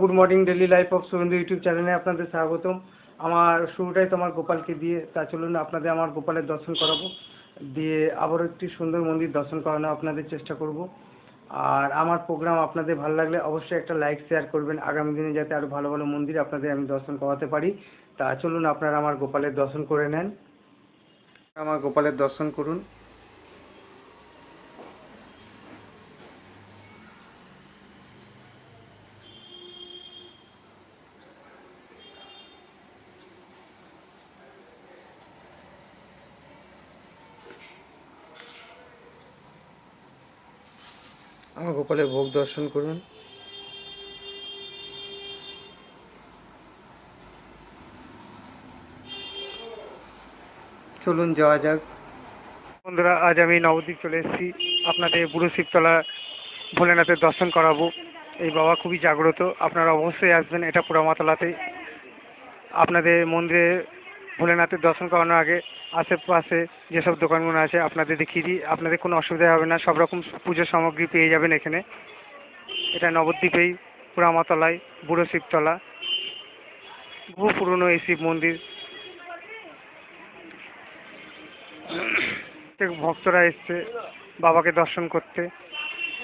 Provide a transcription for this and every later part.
Good morning daily life of Surendra YouTube চ্যানেলে আপনাদের স্বাগতম। আমার শুরুটাই তো আমার গোপালকে দিয়ে, তা চলুন আপনাদের আমার গোপালের দর্শন করাবো। দিয়ে আবারও একটি সুন্দর মন্দির দর্শন করানো আপনাদের চেষ্টা করব। আর আমার প্রোগ্রাম আপনাদের ভালো লাগলে অবশ্যই একটা লাইক শেয়ার করবেন। আগামী দিনে যাতে আরও ভালো ভালো মন্দির আপনাদের আমি দর্শন করাতে পারি। তা চলুন আপনারা আমার গোপালের দর্শন করে নেন। আমার গোপালের দর্শন করুন। আমার গোপালের ভোগ দর্শন করুন। চলুন যাওয়া যাক। বন্ধুরা, আজ আমি নবদ্বীপ চলে এসেছি। আপনাদের বুড়ো শিবতলা ভোলেনাথের দর্শন করাবো। এই বাবা খুবই জাগ্রত। আপনারা অবশ্যই আসবেন এটা পোড়ামাতলাতে আপনাদের মন্দিরে ভোলেনাথের দর্শন করানোর আগে আশেপাশে যেসব দোকানগুলো আছে, আপনাদের দেখিয়ে দিই। আপনাদের কোনো অসুবিধা হবে না, সব রকম পুজোর সামগ্রী পেয়ে যাবেন এখানে। এটা নবদ্বীপেই পোড়ামাতলায় বুড়ো শিবতলা, বহু পুরনো এই শিব মন্দির। ভক্তরা এসছে, বাবাকে দর্শন করতে।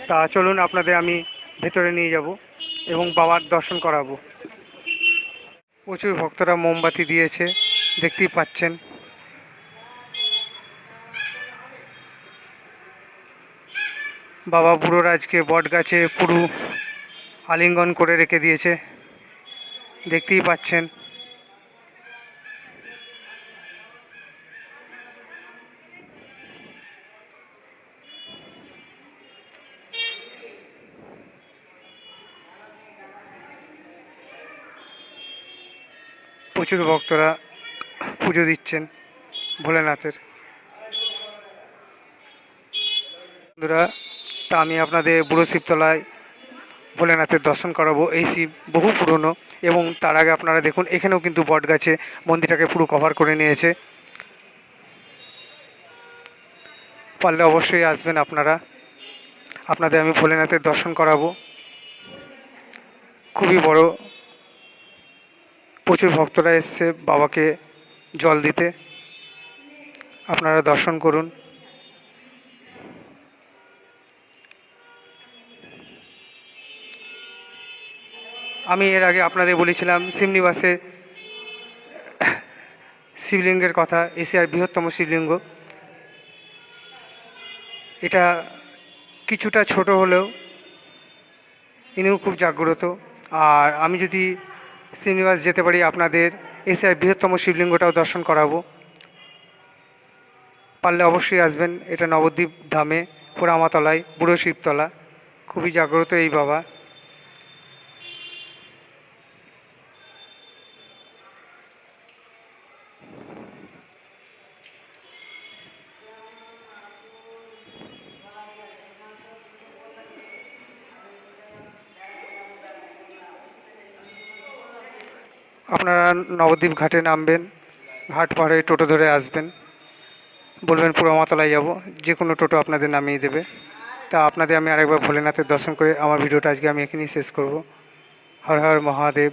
তা চলুন, আপনাদের আমি ভেতরে নিয়ে যাব এবং বাবার দর্শন করাবো। প্রচুর ভক্তরা মোমবাতি দিয়েছে। দেখতেই পাচ্ছেন। বাবা বুড়োরাজকে বট গাছে পুরু আলিঙ্গন করে রেখে দিয়েছে। দেখতেই পাচ্ছেন। প্রচুর ভক্তরা পুজো দিচ্ছেন ভোলেনাথের। বন্ধুরা, তা আমি আপনাদের বুড়ো শিবতলায় ভোলেনাথের দর্শন করাবো। এই শিব বহু পুরনো এবং তার আগে আপনারা দেখুন, এখানেও কিন্তু বট গাছে মন্দিরটাকে পুরো কভার করে নিয়েছে। পারলে অবশ্যই আসবেন আপনারা। আপনাদের আমি ভোলেনাথের দর্শন করাবো। খুবই বড়, প্রচুর ভক্তরা এসছে, বাবাকে জল দিতে। আপনারা দর্শন করুন। আমি এর আগে আপনাদের বলেছিলাম সিমনিবাসের শিবলিঙ্গের কথা, এশিয়ার বৃহত্তম শিবলিঙ্গ। এটা কিছুটা ছোট হলেও ইনিও খুব জাগ্রত। আর আমি যদি শ্রীনিবাস যেতে পারি আপনাদের এশিয়ার বৃহত্তম শিবলিঙ্গটাও দর্শন করাবো। পারলে অবশ্যই আসবেন, এটা নবদ্বীপ ধামে পোড়ামাতলায় বুড়ো শিবতলা। খুবই জাগ্রত এই বাবা। আপনারা নবদ্বীপ ঘাটে নামবেন, ঘাট পাড়ে টোটো ধরে আসবেন। বলবেন, পুরোমাতলায় যাব যে কোনো টোটো আপনাদের নামিয়ে দেবে। তা আপনাদের আমি আরেকবার ভোলেনাথের দর্শন করে আমার ভিডিওটা আজকে আমি এখানেই শেষ করব। হর হর মহাদেব।